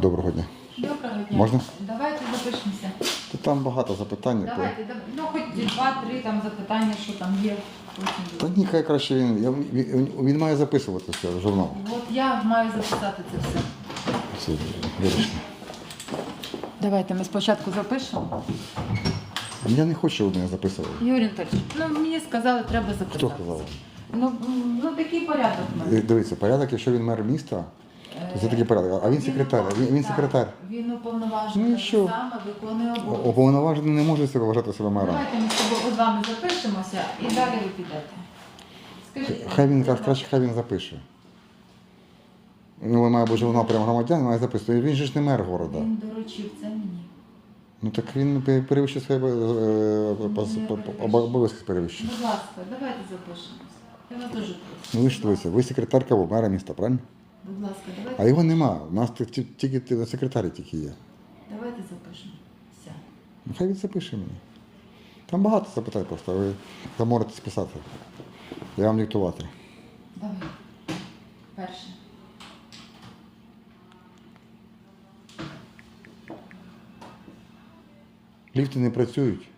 Доброго дня. Доброго дня. Можна? Давайте запишемося. Та Там багато запитань. Давайте, дав- ну хоч два-три там запитання, що там є. Потім. Та ні, хай краще він. Я, він, він має записувати все в журнал. От я маю записати це все. Все, вибачте. Давайте ми спочатку запишемо. Я не хочу, щоб мене записували. Юрій Анатольович, ну мені сказали, треба записати. Хто сказав? Ну, м, ну такий порядок в мене. Е, Дивіться, порядок, якщо він мер міста, то це такий порядок. А він секретар. Він, він секретар. Він уповноважений Ну і що? саме виконує обов'язки. Уповноважений не може себе вважати себе мером. Давайте ми з тобою з вами запишемося і далі ви підете. Скажіть, Хай він каже, краще хай він запише. Ну, має бути журнал прямо громадян, має записувати. Він же ж не мер города. Він доручив це мені. Ну так він пе- перевищує свої е, пос- по- по- обов'язки перевищує. Будь ласка, давайте запишемося. Я вас дуже прошу. Ну ви ж дивіться, ви секретар кого? Мера міста, правильно? Будь ласка, давайте, А його нема. У нас ті- тільки ті- секретарі тільки є. давайте запишемо. Все. Ну, Хай він запише мені. Там багато запитань просто, ви заморитесь писати. Я вам диктувати. Давай. Перше. Ліфти не працюють.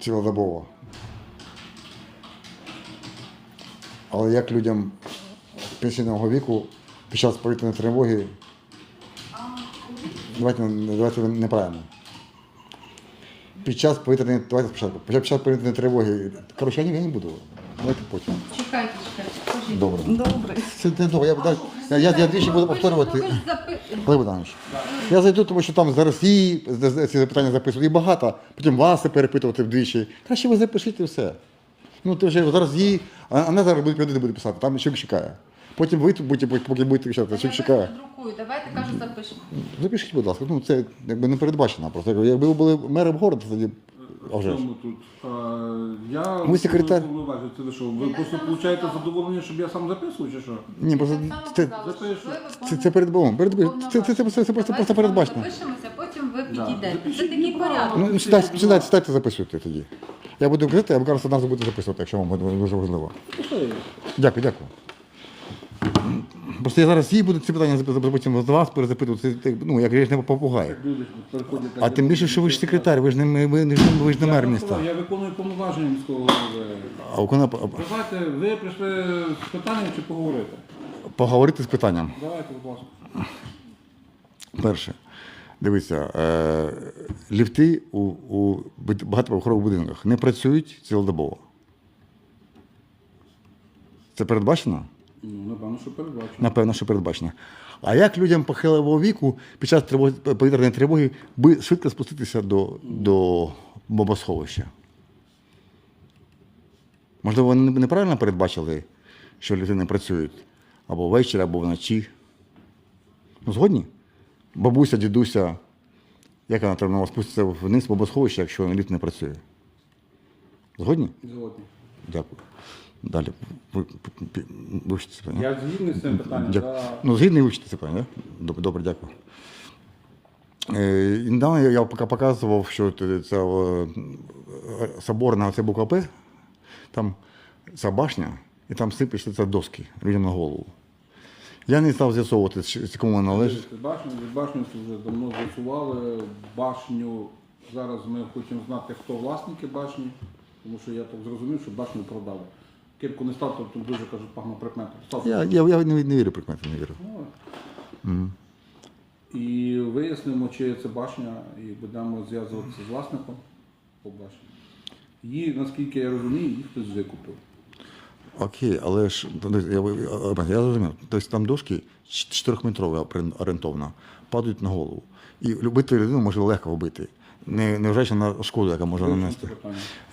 Цілодобово. Але як людям пенсійного віку під час повітряної тривоги. Давайте, давайте неправильно. Під час повітряної давайте спочатку. Під час повітряної тривоги. Коротше, я не, я не буду. Давайте потім. Чекайте, чекайте. Добре. Добре. Це не добре. Я, буду- я, я, я двічі буду повторювати. Олег Богданович, я зайду, тому що там з Росії ці запитання записують і багато, потім вас перепитувати вдвічі. Краще ви запишіть і все. Ну, ти вже зараз її, а вона зараз буде ходити, буде писати, там чоловік чекає. Потім ви тут будете, поки будете кричати, Я чоловік чекає. друкую. Давайте кажу, запишемо. Запишіть, будь ласка, ну це якби не передбачено просто. Якби ви були мером города, тоді а вже ж. Чому тут? А, я Ви секретар. повноважую. Це ви що? Ви Я просто получаєте задоволення, щоб я сам записував, чи що? Ні, просто це, це, це передбачено. Перед, це, це, це, це, це просто, просто передбачено. Запишемося, потім ви Да. підійдете. Це Запишіть такий порядок. Ну, сідайте, сідайте, сідайте, записуйте тоді. Я буду казати, а ви кажете, нас будете записувати, якщо вам буде дуже важливо. Дякую, дякую. Просто я зараз їй буду ці питання зап- потім з вас перезапитувати, ну, як ж не попугай. А тим більше, що ви ж секретар, ви ж не, ви, не- ви ж не мер міста. Я виконую повноваження міського голови. А у кого Давайте, ви прийшли з питанням чи поговорити? поговорити з питанням. Давайте, будь ласка. Перше, дивіться, е, ліфти у, у багатоповерхових будинках не працюють цілодобово. Це передбачено? Ну, напевно, що передбачено. Напевно, що передбачено. А як людям похилого віку під час тривоги, повітряної тривоги би швидко спуститися до, до бомбосховища? Можливо, вони неправильно передбачили, що люди не працюють або ввечері, або вночі. Ну, згодні? Бабуся, дідуся, як вона треба спуститься вниз в бомбосховище, якщо ліфт не працює? Згодні? Згодні. Дякую. Далі. Ви, ви, ви, вивчите це питання. Я згідний з цим питанням. Дякую. да. Ну, згідний вивчити це питання, так? Добре, добре, дякую. Е, і недавно я, я показував, що це, це е, соборна це буква П, там ця башня, і там це доски людям на голову. Я не став з'ясовувати, чи- кому вона належить. Дивіться, Башню, від башню вже давно з'ясували. Башню зараз ми хочемо знати, хто власники башні, тому що я так зрозумів, що башню продали. Кирку не став, то тут дуже кажуть, погано прикметно. Став. Я, я, я не, не вірю прикмети, не вірю. Ну, І вияснимо, чи це башня, і будемо зв'язуватися з власником по башні. Її, наскільки я розумію, їх хтось викупив. Окей, але ж ну, я, я, зрозумів. Тобто там дошки 4-метрові орієнтовно падають на голову. І любити людину може легко вбити. Не, не вважаючи на шкоду, яка може нанести.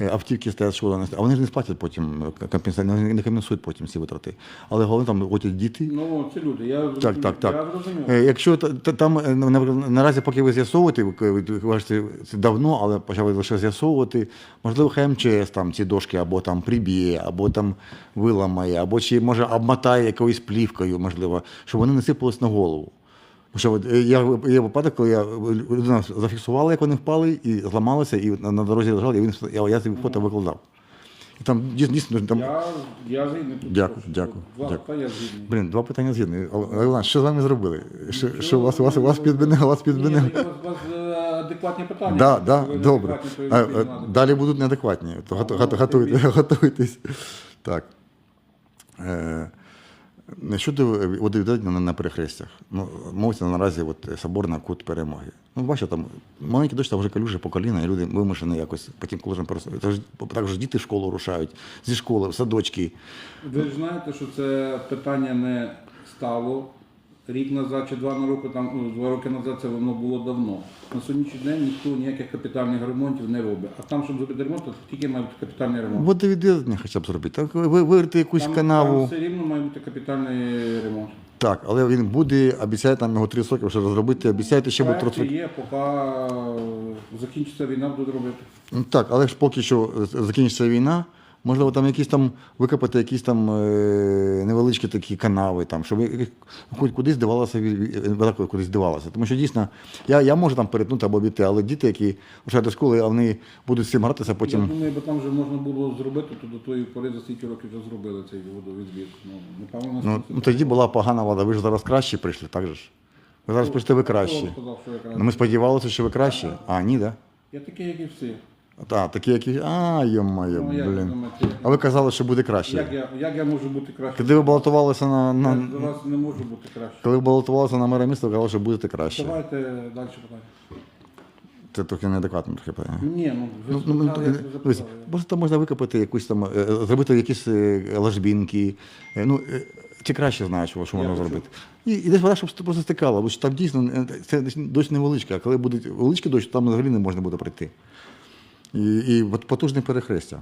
Е, Автівки стоять шкода нанести. А вони ж не сплатять потім е, компенсацію, не не компенсують потім ці витрати. Але головне там ходять діти. Ну, це люди, я Так, зрозумів. так, Я так. Е, Якщо та- та- там на- на- наразі, поки ви з'ясовуєте, ви ви кажете, це давно, але почали лише з'ясовувати, можливо, хай МЧС там ці дошки або там приб'є, або там виламає, або чи може обмотає якоюсь плівкою, можливо, щоб вони не сипались на голову. Що от, е, я є випадок, коли я людина зафіксувала, як вони впали, і зламалися, і на, на дорозі лежали, і він я, я ці фото викладав. Там дійсно, там. Я, я згідний тут. Дякую, прошу. дякую, Два дякую. питання я згідний. Блін, два питання згідні. Олег, що з вами зробили? Що, що вас, вас, вас підмінило, вас підмінило? Ні, у вас, е, адекватні питання. Да, да, добре. А, а, і. Далі будуть неадекватні. То гото- гото- готуйте, готуйтесь. Так. Е, Щодо водовідведення на, перехрестях. Ну, мовиться наразі от, соборна кут перемоги. Ну, бачите, там маленькі дощ, там вже калюжі по коліна, і люди вимушені якось потім колежем просто. Також, також діти в школу рушають, зі школи, в садочки. Ви ж знаєте, що це питання не стало рік назад чи два на роки, там ну, два роки назад це воно було давно. На сьогоднішній день ніхто ніяких капітальних ремонтів не робить. А там, щоб зробити ремонт, то тільки має бути капітальний ремонт. Водовідведення хоча б зробити. Так, ви вирити якусь Там, канаву. там все рівно має бути капітальний ремонт. Так, але він буде, обіцяє там його 30 років ще розробити, обіцяєте ще буде 30 Проекти років. є, поки е, закінчиться війна, будуть робити. Ну, Так, але ж поки що е, закінчиться війна, можливо, там якісь там викопати якісь там е, невеличкі такі канави, там, щоб хоч кудись здавалося, вода кудись здавалася. Тому що дійсно, я, я можу там перетнути або обійти, але діти, які вчать до школи, а вони будуть з цим гратися, Я потім. думаю, бо там вже можна було зробити, то до тої пори за стільки років вже зробили цей водовідбір. Ну, напевно, Ну, ну тоді була погана влада, ви ж зараз кращі прийшли, так же ж? Ви зараз прийшли ви кращі. Хто сказав, що я кращий? Ну, ми сподівалися, що ви кращі. А, ні, так? Да? Я такий, як і всі. Так, такі, які. А, йо-моє, Ну, як ви блін. думаєте, як- А ви казали, що буде краще. Як я, як я можу бути краще? Коли ви балотувалися на, Я на до вас не можу бути краще. коли ви балотувалися на мера міста, ви казали, що будете краще. Давайте далі питання. Це трохи неадекватне трохи питання. Ні, ну ви Ну, ну, ну, запитали, дивись, запитав. може, там можна викопати якусь там, е, е, зробити якісь е, ложбінки. Е, Ну, е, ти краще знаєш, що можна зробити. І, і десь вода, щоб просто стикала, бо що там дійсно е, це дощ невеличка, а коли буде величкий дощ, там взагалі не можна буде пройти. І, і от потужне перехрестя.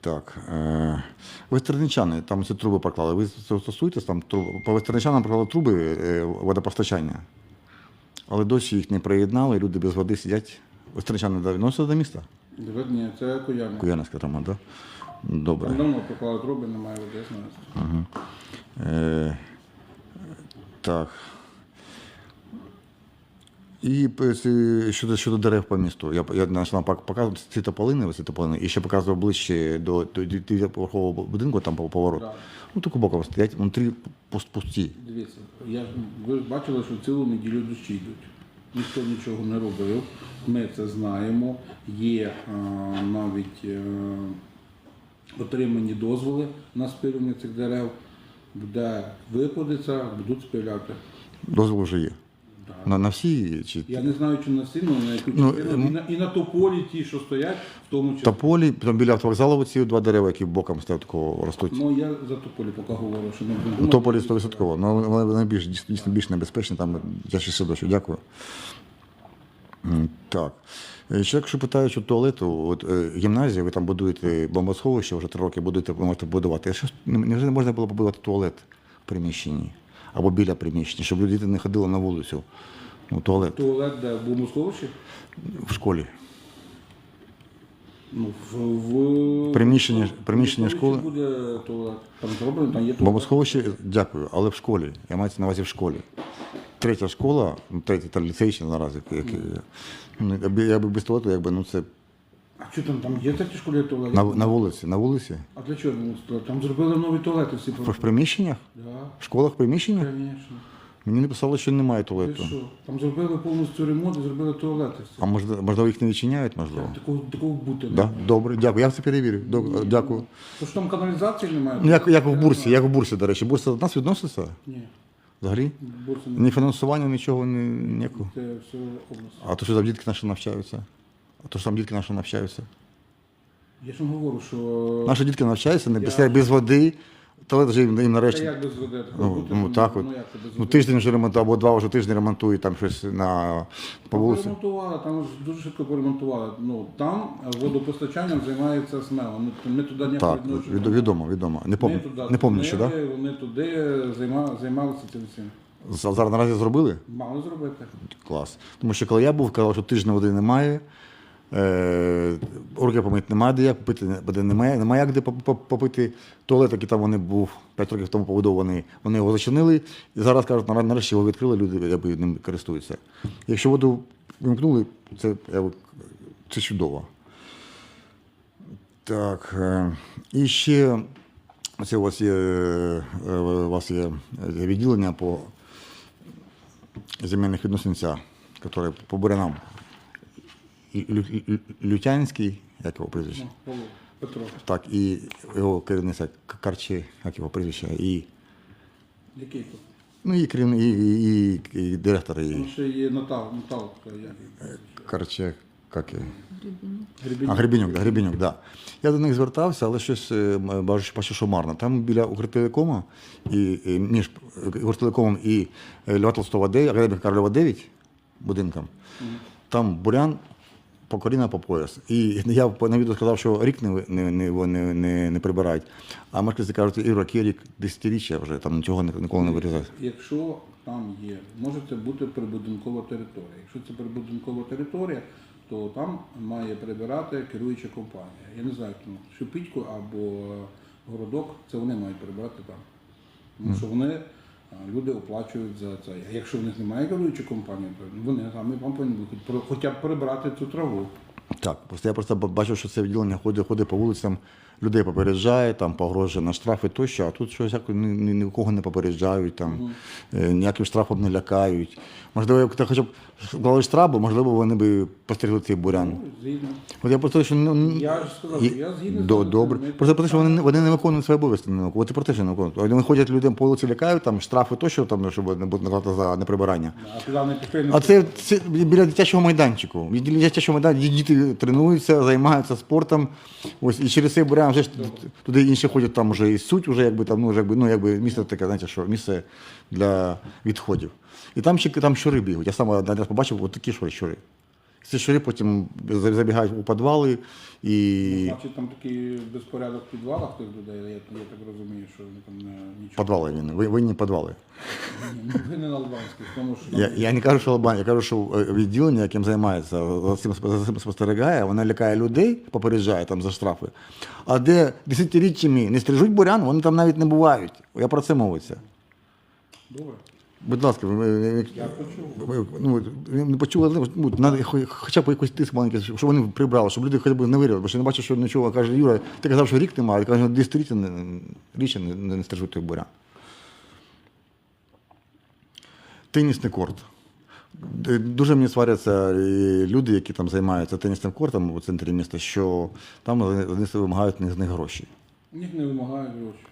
Так. Е, Вестерничани, там ці труби проклали. Ви стосуєтесь там труб? По вестерничанам проклали труби е, водопостачання. Але досі їх не приєднали, люди без води сидять. Вестерничани відносяться до міста? Ні, це куяни. Куянська там, так? Да? Добре. Там давно поклали труби, немає води, знаю. Е, так. І щодо, щодо дерев по місту. Я, я почав показувати ці тополини, ці тополини, і ще показував ближче до, дев'ятиповерхового будинку, там по поворот. Так. Ну, таку боком стоять, внутрі пуст, пусті. Дивіться, я, ви бачили, що цілу неділю дощі йдуть. Ніхто нічого не робив. Ми це знаємо. Є а, навіть е, отримані дозволи на спилювання цих дерев, де виплодиться, будуть спиляти. Дозвол вже є. На, на всі чи Я не знаю, чи на всі, але на яку Ну, частину. і, на, і на тополі ті, що стоять, в тому числі. тополі, там біля автовокзалу ці два дерева, які боком стоять такого ростуть. Ну, я за тополі поки говорю, що не будемо. Тополі 100%. Ну, вони вони більш, дійсно більш небезпечні, там тяжче дощу. Дякую. М, Так. Е, Ще якщо питаю, що туалету, от е, гімназія, ви там будуєте бомбосховище, вже три роки будуєте, ви можете будувати. А що ж, не- невже не можна було побудувати туалет в приміщенні або біля приміщення, щоб люди не ходили на вулицю? Ну, туалет Туалет, де в бомбосховищі? в школі. Ну, в, в... Приміщення- приміщення школи? буде туалет. Там зроблено, там є туалет. Бомбосховище, дякую, але в школі. Я маю на увазі в школі. Третя школа, ну, третя та ліцей ще наразі. як- як- ну, я Я би без туалету, якби ну це А що там, там є такі школі туалети? на, на вулиці. На вулиці? А для чого там туалет? Там зробили нові туалети всі. В, приміщеннях? Да, В школах приміщеннях? звісно. Мені написали, що немає Ти туалету. що? Там зробили повністю ремонт і зробили туалети всі. А можливо, можливо, їх не відчиняють, можливо? Такого, такого бути. не Да? Добре, дякую. Я це перевірю. Доб- Дякую. То що там каналізації немає? Ну, як, як в бурсі, як в бурсі, до речі. Бурса до нас відноситься? Ні, Взагалі? бурси не Ні фінансування, нічого, ні, ніякого. це все область. А то що там дітки наші навчаються? То що там дітки наші навчаються? Я ж вам говорю, що Наші дітки навчаються не без, Я- без води, туалет вже їм, їм Та нарешті. як без води? Ну, Бути, ну, так от. Ну, як це без Ну, води? тиждень вже ремонтує, або два вже тижні ремонтують там щось на по вулиці. Поремонтували, там ж дуже швидко поремонтували. Ну, там водопостачанням займається СМЕО. Ми, ми туди не Так, від- відомо, відомо. Не пом... не пам'ятаю, що, так? так? Вони туди займа, займалися цим всім. Да? Зараз наразі зробили? Мали зробити. Клас. Тому що коли я був, казав, що тижня води немає, руки помити немає, де як попити води немає, немає як де поп- поп- попити. Туалет, який там вони був 5 років тому побудований, вони його зачинили. І зараз кажуть, нарешті його відкрили, люди якби, ним користуються. Якщо воду вимкнули, це, це чудово. Так. е, І ще це у вас є, е, у вас є відділення по земельних відносинця, яке по бурянам. Лю- Лю- Лю- Лютянський, як його прізвище? Ну, Петро. Так, і його керівниця Карчі, як його прізвище, і, Який тут? ну, і, керівник, і, і, і, і директор, і ще є Натал, Наталка, як? Карче, як його? Гребінь. А, Гребінюк, да, Гребінюк, да. Я до них звертався, але щось е, м, бачу, бачу, що марно. Там біля Укртелекома і, і між Укртелекомом і е, Льва Толстого 9, Академіка Карлова 9 будинком, там бурян по коліна по пояс. І я на відео сказав, що рік не, не, не, не, не, не прибирають. А мешканці кажуть, Ігор, який рік десятиріччя вже, там нічого ні- ніколи не вирізають. Якщо там є, може це бути прибудинкова територія. Якщо це прибудинкова територія, то там має прибирати керуюча компанія. Я не знаю, ну, Шипитько або городок, це вони мають прибирати там. Тому що вони, люди оплачують за це. А якщо в них немає керуючої компанії, то вони там вам повинні про- хоча б прибрати цю траву. Так, просто я просто бачив, що це відділення ходить, ходить по вулицям, людей попереджає, там погрожує на штрафи тощо, а тут щось як ні, ні, нікого не попереджають, там, е, ніяким штрафом не лякають. Можливо, хоча б дали штраф, можливо, вони би постріли цей бурян. Ну, згідно. От я просто що ну, Я ж сказав, що я з до, добре. ми- Просто про те, що вони, не- вони не виконують свої обов'язки. Не виконують. От і про те, що не виконують. Вони ходять людям по вулиці, лякають, там штрафи тощо, там, щоб не бути наказати за неприбирання. А куди вони пішли? А це, це біля дитячого майданчику. Біля дитячого майданчику діти тренуються, займаються спортом. Ось і через цей бурян вже ж туди інші ходять, там вже і суть, вже якби там, ну, вже, якби, ну, якби місце таке, знаєте, що місце для відходів. І там ще там щури бігають. Я сам один раз побачив от такі щури. щури. Ці щури потім забігають у підвали і Значить, там такий безпорядок в підвалах тих людей, я, я так розумію, що вони там не, нічого. підвали він. Ви, винні підвали. Ні, ну, ви не на Албанській, тому що Я, я не кажу, що Албанія, я кажу, що е, відділення, яким займається, за цим, за цим спостерігає, вона лякає людей, попереджає там за штрафи. А де десятиріччями не стрижуть бурян, вони там навіть не бувають. Я про це мовиться. добре. Будь ласка, Я почув. ну, не але ну, хоча б якийсь тиск маленький, щоб вони прибрали, щоб люди хоча б не вирішили. Бо що не бачу, що нічого каже Юра, ти казав, що рік немає, каже, десятиріччя не, річчя не, не, не той бурян. Тенісний корт. Дуже мені сваряться люди, які там займаються тенісним кортом у центрі міста, що там вони вони вимагають з них гроші. У них не вимагають гроші.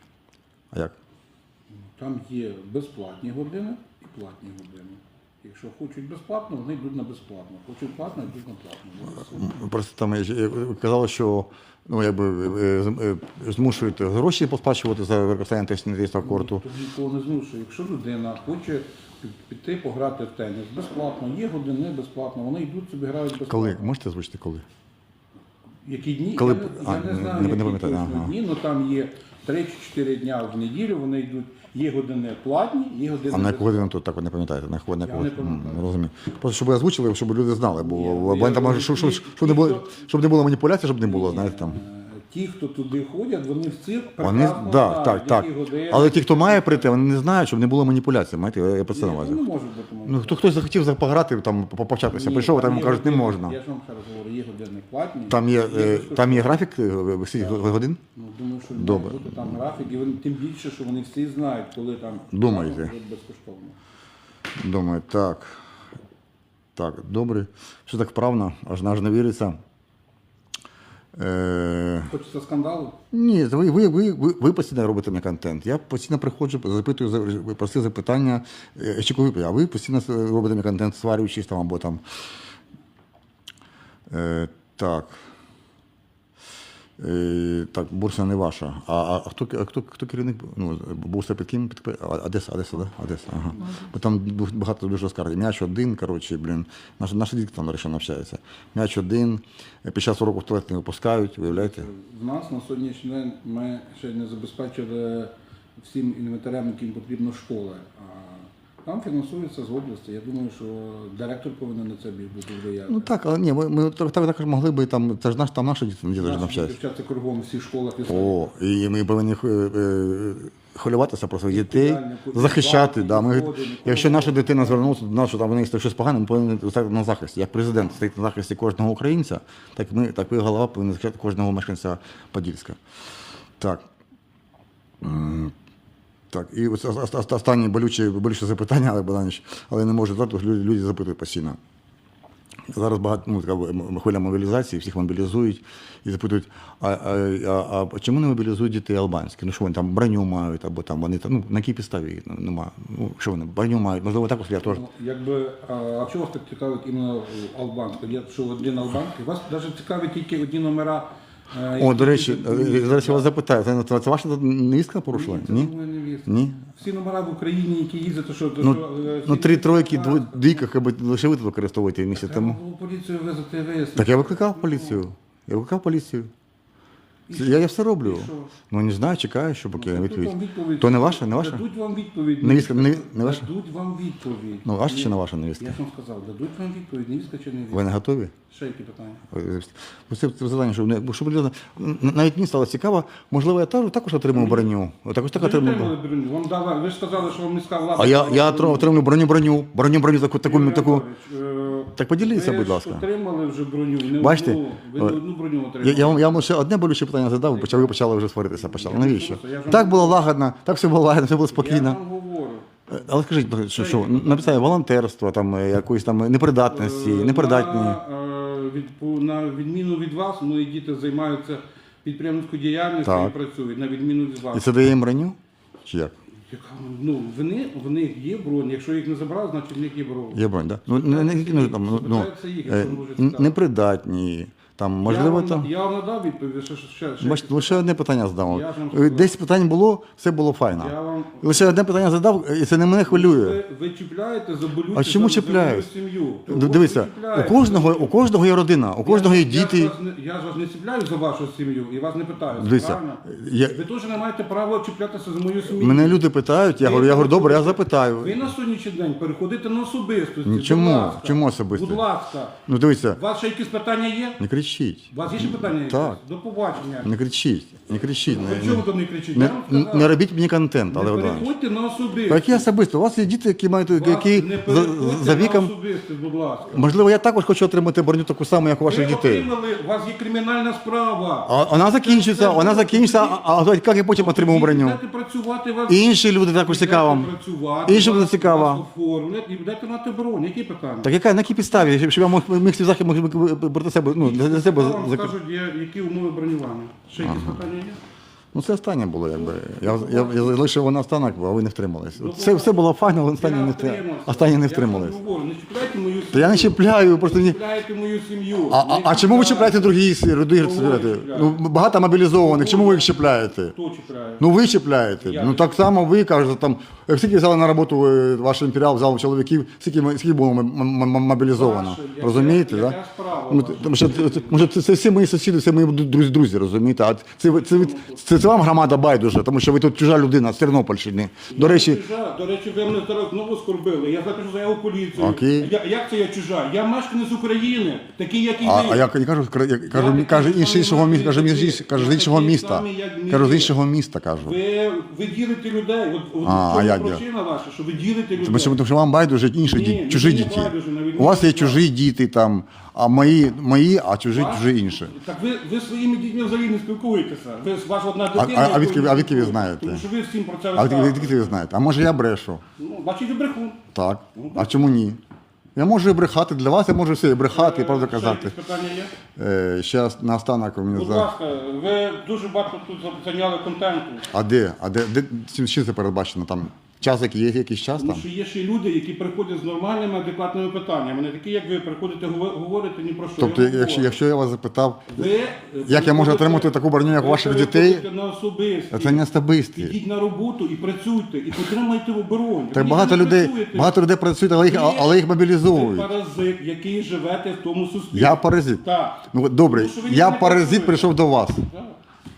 А як? Там є безплатні години і платні години. Якщо хочуть безплатно, вони йдуть на безплатно. Хочуть платно, йдуть на платно. Ну. Просто там казали, що ну, якби, змушують гроші посплачувати за використання тенісного корту. Тоді нікого не змушує. Якщо людина хоче піти пограти в теніс безплатно, є години безплатно, вони йдуть собі грають безплатно. Коли? Можете озвучити коли? Які дні? Коли я, не, а, я не не- знаю, не- не які пам'ятаю, точно ага. дні, але там є 3-4 дня в неділю, вони йдуть, є години платні, є години А на яку годину тут так от не пам'ятаєте? На яку, на яку? Я не М, розумію. Просто щоб ви озвучили, щоб люди знали, бо, Ні, бо я там щоб, щоб, щоб, не було, щоб не було маніпуляцій, щоб не було, знаєте там. Е, Ті, хто туди ходять, вони в цирк Вони, прекрасно да, знають, так, так. які години. Але ті, хто має прийти, вони не знають, щоб не було маніпуляцій. Знаєте, я, я про це Ні, на увазі. ну, не може бути Ну, хто хтось захотів за- пограти, там по- повчатися, Ні, прийшов, там йому є кажуть, не години, можна. Я ж вам ще раз говорю, є години платні. Там є, е, там є графік е, висить годин? Думаю, що Добре. має бути там графік, і вони, тим більше, що вони всі знають, коли там Думаєте? буде безкоштовно. Думаю, так. Так, добре. Що так вправно, аж аж не віриться. Е, Хочеться скандалу? ні, ви, ви, ви, ви, ви постійно робите мені контент. Я постійно приходжу, запитую, за- прості запитання, е, очікую, а ви постійно робите мені контент, сварюючись там або там. Е, так. Е, так, бурса не ваша. А, а, а хто, а хто, хто керівник? Ну, бурса під ким? Під, Одеса, Одеса, да? Одеса, ага. Бо там багато дуже скарг. М'яч один, коротше, блін. Наші, наші дітки там, речі, навчаються. М'яч один, під час уроку в туалет не випускають, виявляєте? В нас на сьогоднішній день ми ще не забезпечили всім інвентарем, яким потрібно школи. Там фінансується з області. Я думаю, що директор повинен на це більш бути влияти. Ну так, але ні, ми, ми так, так, також могли би там, це ж наш, там наші діти, діти ж Наші навчаються. Вчаться кругом у всіх школах і О, і ми повинні е, е, хвилюватися про своїх дітей, захищати. Да. Ми, якщо наша дитина звернулася до нас, що там в неї щось погане, ми повинні стати на захисті. Як президент стоїть на захисті кожного українця, так ми, так ви голова повинна захищати кожного мешканця Подільська. Так. Так, і ось ост- ост- останнє болюче, болюче запитання, але Богданович, але не можу задати, люди, люди запитують постійно. Зараз багато ну, така хвиля мобілізації, всіх мобілізують і запитують, а, а, а, а чому не мобілізують дітей албанські? Ну що вони там броню мають, або там вони там, ну, на якій підставі ну, немає. Ну, що вони, броню мають, можливо, також я теж. Ну, Якби, а, а чого вас так цікавить іменно Албанська? Я що один Албанський? Вас навіть цікавить тільки одні номера. е, О, до речі, е, зараз я вас запитаю, це, ваша невістка порушила? Ні, це Ні? Всі номера в Україні, які їздять, то що... то Ну, що, е, ну всі- три тройки, дво- двійка, хіба лише ви тут використовуєте місяць Треба тому. було поліцію визвати вияснити. Так я викликав поліцію. Я викликав поліцію. Я, я все роблю. І що? Ну не знаю, чекаю, що поки Дадуть відповідь. вам відповідь. То не ваша, не ваша? Дадуть вам відповідь. Невістка, не- не ваша? Дадуть вам відповідь. Ну, ваша чи не ваша невістка? Я ж вам сказав, дадуть вам відповідь, невістка чи не невістка. Ви не готові? Ще які питання? Вибачте. Ну, Це, завдання, щоб, не- бо щоб людина, навіть мені стало цікаво, можливо, я також, також отримав броню. Також так Ви отримав. отримали броню. броню? Вам дала, ви ж сказали, що вам міська влада... А я, я броню. отримав броню, броню, броню, броню, таку, таку, Юрій таку. Анатолійович, е, Так поділіться, ви будь ж ласка. отримали вже броню, не Бачите? одну, ви не одну броню отримали. Я, я, вам, я вам ще одне болюче питання задав, почав, ви почали вже сваритися. Почали. Навіщо? Так було лагодно, так все було лагодно, все було Я спокійно. вам говорю. Е, Але скажіть, що, що написали волонтерство, там, е, якоїсь там непридатності, Е, непридатні. На, е, від, на відміну від вас, мої діти займаються підприємницькою діяльністю Так. і працюють, на відміну від І вас. це дає їм броню? Чи як? Яка, ну, вони, в них є бронь, якщо їх не забрали, значить в них є бронь. Є бронь, так? Ну, не, не, ну, там, ну, ну, Запитаються їх, е, якщо н- цікаво. непридатні, там, я, можливо, вам, там. я вам надав відповідь, що ще, ще, Бачите, лише одне питання задав. Я вам. Десь питань було, все було файно. Я вам- Лише одне питання задав, і це не мене хвилює. ви, ви чіпляєте за болюче А чому за сім'ю. Д- От ви Дивися, у кожного, у кожного є родина, у кожного є Я- Я ж, діти. вас не, я ж вас не чіпляю за вашу сім'ю і вас не питаю. Правильно? я- Ви теж не маєте права чіплятися за мою сім'ю. Мене люди питають, я говорю, я говорю, добре, я запитаю. Ви на сьогоднішній день переходите на особистості. Чому? Чому особисто? Будь ласка. Ну дивіться, У вас ще якісь питання є? не кричіть, У вас є ще питання? якісь? Так. До побачення. не кричіть, не кричіть. При Не, чому не, не кричіть? не, Я вам сказав. не робіть мені контент, Не але Богданович. переходьте на особистість. Так я особисто. У вас є діти, які мають Вас які не за, переходьте за на віком. особистість, будь ласка. Можливо, я також хочу отримати броню таку саму, як у ваших Ви дітей. отримали, у вас є кримінальна справа. А вона закінчиться, вона закінчиться, а, а як я потім отримав броню? Будете працювати, вас І інші люди також цікаво. Іншим буде цікаво. оформлять і будете мати бронь. Які питання? Так яка на якій підставі? Щоб- я мог міг свій захід мог проти себе, ну, для себе. Вам зак- скажуть, є- які умови бронювання. Ще якісь питання є? Ну це останнє було, якби. Я, я, я залишив вона останок, а ви не втримались. Це все було файно, але останнє не, втри- останнє не втримались. говорю, не чіпляйте мою сім'ю. Та я не чіпляю, просто Не чіпляйте мою сім'ю. А, а, а чому ви чіпляєте другі я чіпляю? Ну, багато мобілізованих, чому ви їх чіпляєте? Хто чіпляє? Ну ви чіпляєте. Я ну так само ви кажете, там, як скільки взяли на роботу е, ваш імперіал, взяв чоловіків, скільки, скільки було м- м- м- мобілізовано. Ваше, розумієте? яка справа Ну, ваша? тому що, це, це- може, це, це всі мої сусіди, це мої друзі, друзі, розумієте? А це, ви- це, ви- це, це вам громада байдуже, тому що ви тут чужа людина з Тернопільщини. До речі, Чужа. До речі, ви мене зараз знову скорбили. Я запишу заяву поліцію. Окей. Я, як це я чужа? Я мешканець України, такий, як і а, ви. а я не кажу, я кажу, такий кажу інш- іншого міста, кажу, як і ви. кажу, з іншого міста. Кажу, з іншого міста кажу. Ви, ви ділите людей. От, от А, в чому а як я? причина ваша, що ви ділите людей. Тому що, тому що вам байдуже інші Ні, мені чужі не діти. байдуже, на У вас є чужі діти там, а мої, мої а чужі, чужі інші. Так ви, ви своїми дітьми взагалі не спілкуєтеся. Ви з ваша одна А- дитина. а- а відки- а відки ви знаєте? Тому що ви всім про це А ви розказуєте. звідки ви знаєте? А може я брешу? Ну, бачите, ви брехун. Так. А чому ні? Я можу і брехати для вас, я можу все і брехати, і правду Е, ще казати. питання є? Е, ще наостанок у мене Будь за. ласка, ви дуже багато тут зайняли контенту. А де? А де, де чим, чим це передбачено? Там час, який є якийсь час Тому там? що є ще люди, які приходять з нормальними, адекватними питаннями. Не такі, як ви приходите, гово- говорите ні про що. Тобто, Я вам якщо, говорю. якщо я вас запитав, Ви, е, як я можу приходите- отримати таку броню, як у ви ваших дітей, переходите на особисті. це не особисті. Ідіть на роботу і працюйте, і підтримайте оборону. Так багато людей, багато людей працюють, але їх, Ви- але їх Ви мобілізовують. паразит, який живете в тому суспільстві. Я паразит. Так. Ну от добре, Тому що ви я не паразит працюєте. прийшов до вас. Так.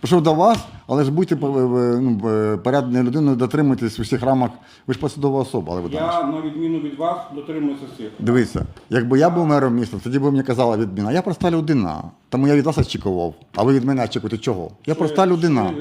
Прийшов до вас, але ж будьте е, е, ну, е, порядною людиною, дотримуйтесь усіх рамок. Ви ж посадова особа, але ви Я, на відміну від вас, дотримуюся всіх. Дивіться, якби я був мером міста, тоді б ви мені казали відміна. Я проста людина. Тому я від вас очікував. А ви від мене очікуєте чого? Я проста людина.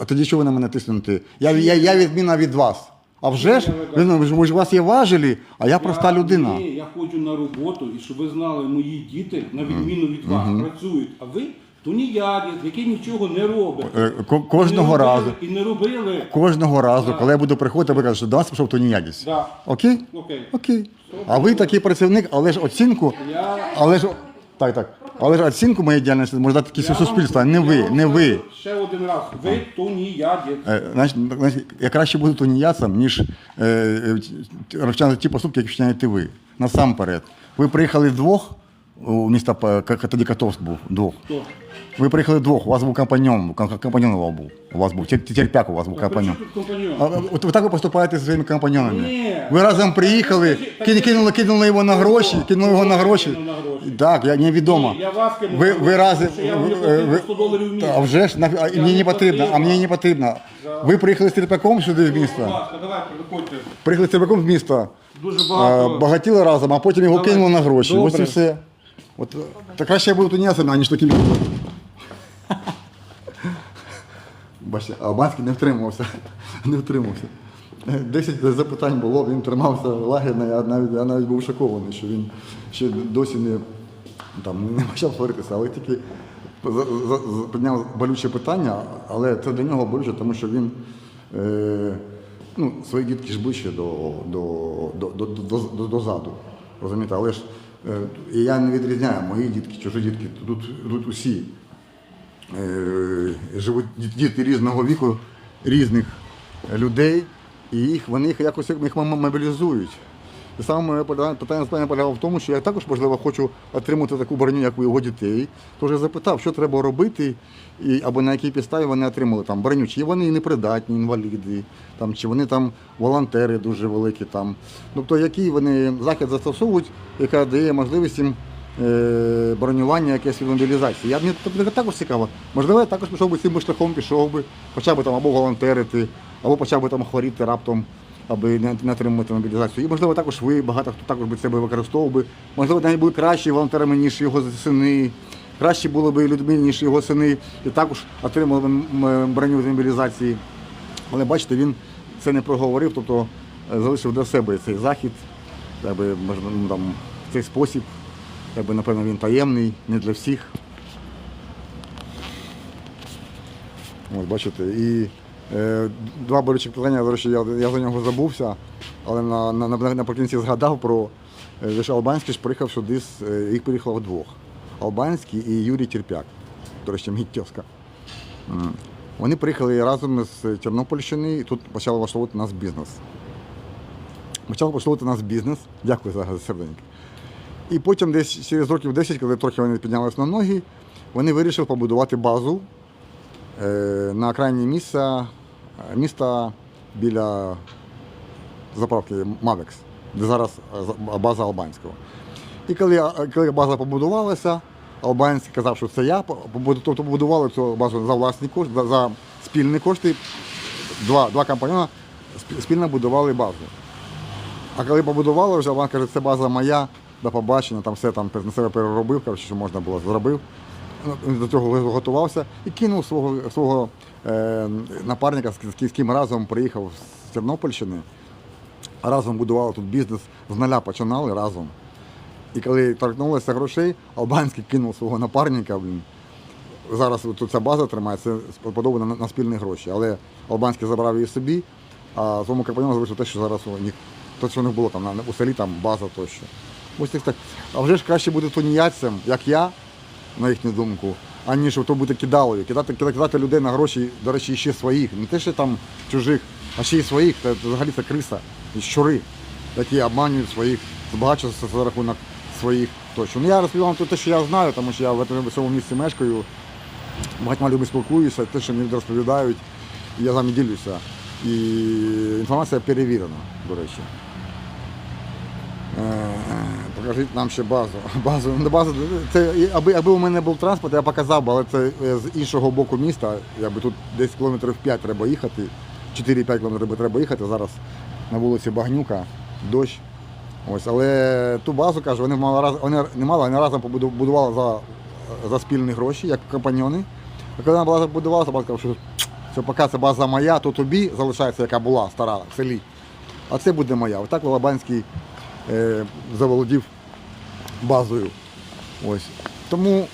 А тоді що ви на мене тиснете? Я, я, я відміна від вас. А вже ж, ви, ви ж- ви ж у вас є важелі, а я проста Я- людина. Ні, я ходжу на роботу, і щоб ви знали, мої діти, на відміну від вас, працюють. А ви тунеядець, який нічого не робить. Е, ко- кожного не робили- разу. І не робили. Кожного разу, коли я буду приходити, ви кажете, що до вас пішов тоніядість. Да. Окей? Окей. Окей. А ви такий працівник, але ж оцінку, Я- але ж так, так. Але ж оцінку моєї діяльності може дати тільки суспільство, а не ви, не ви. Ще один раз. Ви тунеядець. Е, Значить, значить, я краще буду тунеядцем, ніж е, е, ті- розчиняти ті поступки, які вчиняєте ви. Насамперед. Ви приїхали вдвох у місто П- К- тоді Котовськ був двох. Хто? Ви приїхали вдвох, у вас був компаньон, компаньон у вас був. У вас був Тер- терпяк, у вас був компаньон. А, от ви так ви поступаєте зі своїми компаньонами. Ви разом приїхали, Так, ки- так, кинули, кинули його на гроші, кинули його на гроші. Так, я невідомо. Я вас кинув Ви, ви гроші, разом. тому що я вам не ви- платив ви- 100 доларів в місяць. А вже ж, на- а мені не потрібно, а мені не потрібно. Ви приїхали з терпяком сюди з Будь міста. ласка, давайте, виходьте. Приїхали з терпяком з міста. Дуже а, багато. Багатіли разом, а потім його кинули на гроші. Ось і Добре. все. От, е, та краще я буду тунеядцем, аніж таким. Бачите, а Албанський не втримався. Не втримався. Десять запитань було, він тримався лагідно, я навіть, я навіть був шокований, що він ще досі не, там, не почав сваритися, але тільки підняв болюче питання, але це для нього болюче, тому що він е, ну, свої дітки ж ближче до, до, до, до, до, до, заду. Розумієте, але ж е, я не відрізняю мої дітки, чужі дітки, тут, тут усі живуть діти різного віку, різних людей, і їх, вони їх якось їх мобілізують. І саме питання полягало в тому, що я також, можливо, хочу отримати таку броню, як у його дітей. Тож я запитав, що треба робити, і, або на якій підставі вони отримали там броню, чи вони непридатні, інваліди, там, чи вони там волонтери дуже великі. Там. Тобто, який вони захід застосовують, яка дає можливість їм е, бронювання якесь від мобілізації. Я мені тобто, також цікаво. Можливо, я також пішов би цим шляхом, пішов би, почав би там або волонтерити, або почав би там хворіти раптом, аби не, не отримувати мобілізацію. І можливо також ви, багато хто також би це використовував би. Можливо, навіть були кращі волонтерами, ніж його сини. Кращі були б людьми, ніж його сини, і також отримали б броню з мобілізації. Але бачите, він це не проговорив, тобто е, залишив для себе цей захід, якби, можна, ну, там, цей спосіб. Якби, напевно, він таємний, не для всіх. Ось, бачите, і е, два болючих питання, до речі, я, я за нього забувся, але на, на, на, наприкінці згадав про е, Албанський ж приїхав сюди, е, їх приїхало вдвох. Албанський і Юрій Терпяк, до речі, мій тьоска. Вони приїхали разом з Тернопільщини і тут почали влаштовувати нас бізнес. Почали влаштовувати нас бізнес. Дякую за серденько. І потім десь через років 10, коли трохи вони піднялися на ноги, вони вирішили побудувати базу е, на окраїні місця, е, міста біля заправки Мавекс, де зараз е, база Албанського. І коли, е, коли база побудувалася, Албанський казав, що це я, тобто побудували цю базу за власні кошти, за, за спільні кошти. Два, два компаньона спільно будували базу. А коли побудували вже, вона каже, це база моя, до побачення, там все там на себе переробив, коротше, що можна було, зробив. Ну, до цього готувався і кинув свого, свого е, напарника, з, ким разом приїхав з Тернопільщини. Разом будували тут бізнес, з нуля починали разом. І коли торкнулося грошей, Албанський кинув свого напарника. Блін. Зараз тут ця база тримається подобана на, на спільні гроші. Але Албанський забрав її собі, а своєму компаньону залишив те, що зараз у них, те, що у них було там на, у селі, там база тощо. Ось так, так. А вже ж краще бути тунеядцем, як я, на їхню думку, аніж то бути кидалою. Кидати, кидати, людей на гроші, до речі, ще своїх. Не те, що там чужих, а ще й своїх. Це, взагалі це криса, і щури, які обманюють своїх, збагачуються за рахунок своїх тощо. Ну я розповім вам те, що я знаю, тому що я в цьому- місці мешкаю, багатьма людьми спілкуюся, те, що мені розповідають, і я з вами ділюся. І інформація перевірена, до речі. Покажіть нам ще базу. Базу, ну, базу це, аби, аби у мене був транспорт, я показав би, але це е, з іншого боку міста. Якби тут десь кілометрів 5 треба їхати, 4-5 кілометрів треба їхати. Зараз на вулиці Багнюка, дощ. Ось, але ту базу кажу, вони мало раз, вони не мало, вони разом побуду- будували за, за спільні гроші, як компаньони. А коли вона була забудувалася, база сказав, що це поки це база моя, то тобі залишається, яка була стара в селі. А це буде моя. Отак Лобанський е, заволодів базою. Ось. Тому,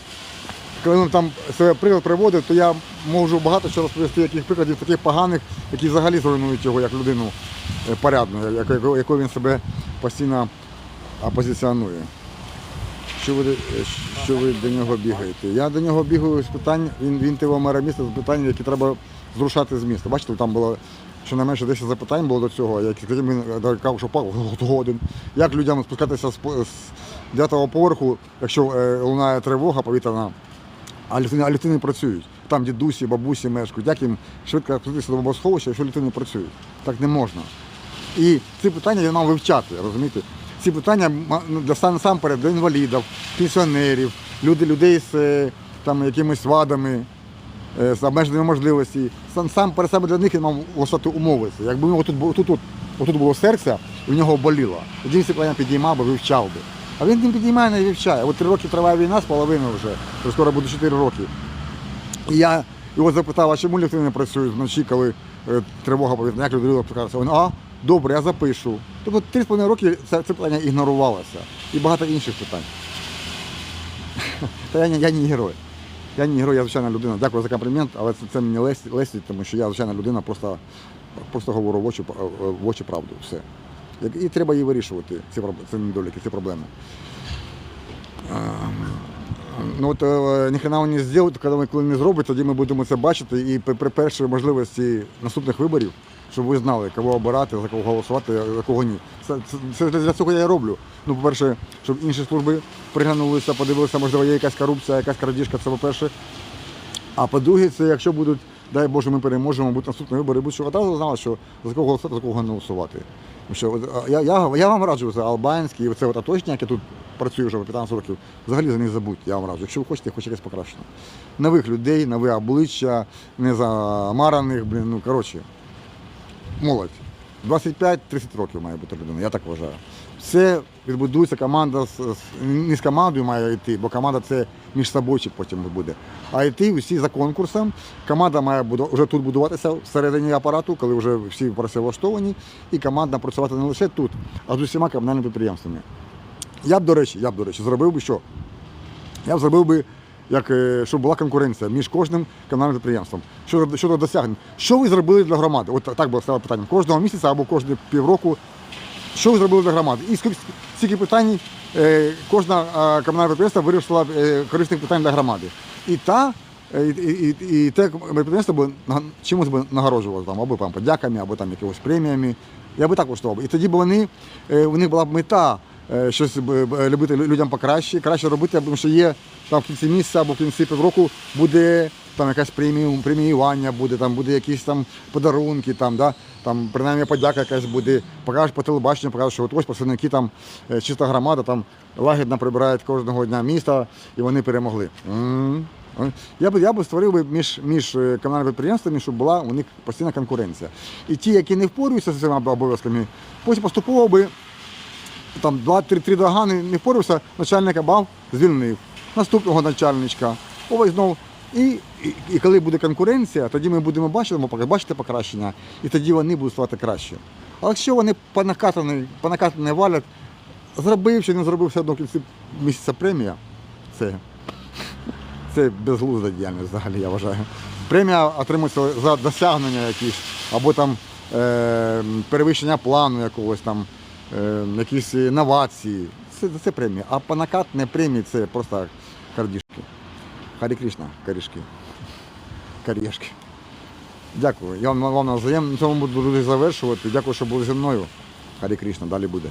коли він там себе приклад приводить, то я можу багато що розповісти, яких прикладів таких поганих, які взагалі зруйнують його як людину е, порядну, як- як- якою він себе постійно опозиціонує. Що ви, е, що ви до нього бігаєте? Я до нього бігаю з питань, він, він тиво мера міста з питань, які треба зрушати з міста. Бачите, там було щонайменше 10 запитань було до цього, які він е, казав, що Павло годин. Як людям спускатися з, з 9-го поверху, якщо е, лунає тривога повітряна, а літини, а літини працюють. Там дідусі, бабусі мешкають. Як їм швидко спуститися до бомбосховища, якщо літини працюють? Так не можна. І ці питання він мав вивчати, розумієте? Ці питання для насамперед для інвалідів, пенсіонерів, люди, людей з е, там, якимись вадами, е, з обмеженими можливостями. Сам, перед себе для них він мав влаштувати умови. Якби у нього тут, тут, тут, отут було серце, і в нього боліло. Тоді ці питання підіймав би, вивчав би. А він не підіймає, не вивчає. От три роки триває війна з половиною вже, вже скоро буде 4 роки. І я його запитав, а чому ліфти не працюють вночі, коли е, тривога повітряна, як люди покажеться. Він, а, добре, я запишу. Тобто три з половиною роки це, це питання ігнорувалося. І багато інших питань. Та я, я не герой. Я не герой, я звичайна людина. Дякую за комплімент, але це, це мені лестить, лестить, тому що я звичайна людина, просто, просто говорю в очі, в очі правду. Все. І треба її вирішувати, ці, ці недоліки, ці проблеми. Ну от е, ніхрена не зробить, коли коли не зробить, тоді ми будемо це бачити. І при, при першій можливості наступних виборів, щоб ви знали, кого обирати, за кого голосувати, за кого ні. Це, це, це для цього я і роблю. Ну, по-перше, щоб інші служби приглянулися, подивилися, можливо, є якась корупція, якась крадіжка, це по-перше. А по-друге, це якщо будуть, дай Боже, ми переможемо, будуть наступні вибори, будь що одразу знали, що за кого голосувати, за кого не голосувати. Що я, я, я вам раджу за Албанський, і це от яке який тут працює вже 15 років, взагалі за них забудьте, я вам раджу. Якщо ви хочете, хоч якесь покращення. Нових людей, нове обличчя, не замараних, блін, ну коротше, молодь. 25-30 років має бути людина, я так вважаю. Все відбудується команда з, не з командою має йти, бо команда це між собою потім буде. А йти всі за конкурсом. Команда має буду- вже тут будуватися всередині апарату, коли вже всі працевлаштовані, і команда працювати не лише тут, а з усіма комунальними підприємствами. Я б, до речі, я б, до речі, зробив би що? Я б зробив би, як, е, щоб була конкуренція між кожним комунальним підприємством. Щодо, щодо досягнень. Що ви зробили для громади? От так було ставити питання. Кожного місяця або кожні півроку. Що ви зробили для громади? І скільки питань е, кожна е, комунальне підприємство вирішила е, корисних питань для громади. І та і, і, і, і те підприємство би чимось би нагороджувало там, або там, подяками, або там якимось преміями. Я би так влаштував. І тоді б вони, у них була б мета щось любити людям покраще, краще робити, тому що є там в кінці місяця або в кінці півроку буде там якась премію, преміювання буде, там буде якісь там подарунки, там, да, там принаймні подяка якась буде, покажеш по телебаченню, покажеш, що от ось працівники там е, чиста громада там лагідно прибирають кожного дня міста і вони перемогли. М. Я би я би створив би між, між е, комунальними підприємствами, щоб була у них постійна конкуренція. І ті, які не впорюються з цими обов'язками, потім поступово би там два-три догани не впорався, начальника бав, звільнив. Наступного начальничка, ось знов. І, і, коли буде конкуренція, тоді ми будемо бачити, бачити покращення, і тоді вони будуть ставати краще. А якщо вони по накатані, валять, зробив чи не зробив все одно кінці місяця премія, це, це безглузда діяльність взагалі, я вважаю. Премія отримується за досягнення якісь, або там е, перевищення плану якогось там, е, якісь новації. Це, це премія. А по накатне премії це просто кардішки. Харі Кришна, корішки. Корішки. Дякую. Я вам. На цьому буду завершувати. Дякую, що були зі мною. Харі Кришна, далі буде.